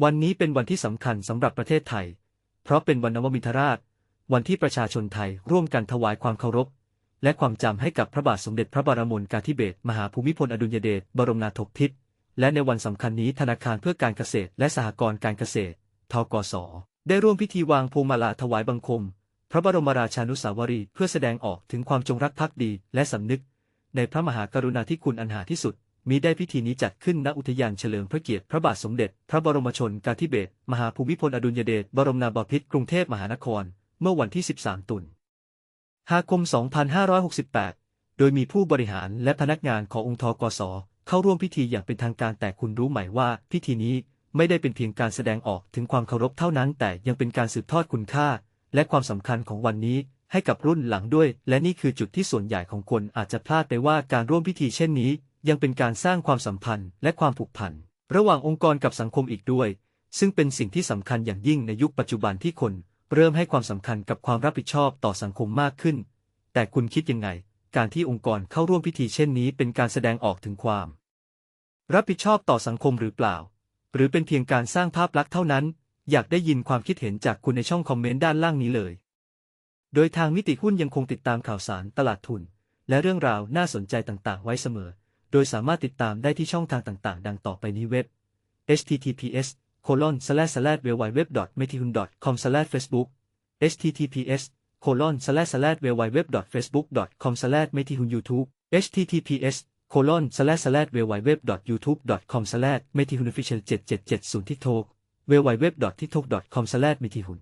วันนี้เป็นวันที่สำคัญสำหรับประเทศไทย เพราะเป็นวันนวมินทราช วันที่ประชาชนไทยร่วมกันถวายความเคารพ และความจำให้กับพระบาทสมเด็จพระบรมนกาธิเบศรมหาภูมิพลอดุลยเดชบรมนาถบพิตรและในวันสำคัญนี้ธนาคารเพื่อการเกษตร และสหกรณ์การเกษตรทกสได้ร่วมพิธีวางพวงมาลาถวายบังคม พระบรมราชานุสาวรีย์เพื่อแสดงออกถึงความจงรักภักดีและสำนึก ในพระมหากรุณาธิคุณอันหาที่สุด มีได้พิธีนี้จัดขึ้นณอุทยานเฉลิมพระเกียรติพระบาทสมเด็จ พระบรมชนกาธิเบศรมหาภูมิพลอดุลยเดชบรมนาถบพิตรกรุงเทพมหานคร เมื่อวันที่ 13 ตุลาคม 2568 โดยมีผู้บริหารและพนักงานขององค์ทกสเข้าร่วมพิธีอย่างเป็นทางการแต่คุณรู้ไหมว่าพิธีนี้ไม่ได้เป็นเพียงการแสดงออกถึงความเคารพเท่านั้น แต่ยังเป็นการสืบทอดคุณค่า และความสำคัญของวันนี้ให้กับรุ่นหลังด้วย และนี่คือจุดที่ส่วนใหญ่ของคนอาจจะพลาดไปว่าการร่วมพิธีเช่นนี้ ยังเป็นการสร้างความสัมพันธ์และความผูกพันระหว่างองค์กรกับสังคมอีกด้วย ซึ่งเป็นสิ่งที่สำคัญอย่างยิ่งในยุคปัจจุบันที่คน เริ่มให้ความสำคัญกับความรับผิดชอบต่อสังคมมากขึ้น แต่คุณคิดยังไง การที่องค์กรเข้าร่วมพิธีเช่นนี้ เป็นการแสดงออกถึงความ รับผิดชอบต่อสังคมหรือเปล่า หรือเป็นเพียงการสร้างภาพลักษณ์เท่านั้น อยากได้ยินความคิดเห็นจากคุณในช่องคอมเมนต์ด้านล่างนี้เลย โดยทางมิติหุ้นยังคงติดตามข่าวสารตลาดทุน และเรื่องราวน่าสนใจต่างๆ ไว้เสมอ โดยสามารถติดตามได้ที่ช่องทางต่างๆ ดังต่อไปนี้เว็บ https colon slash slash www metihun com slash facebook https colon slash slash www facebook com slash metihun youtube https colon slash slash www youtube com slash metihun official 7770 tiktok www tiktok com slash metihun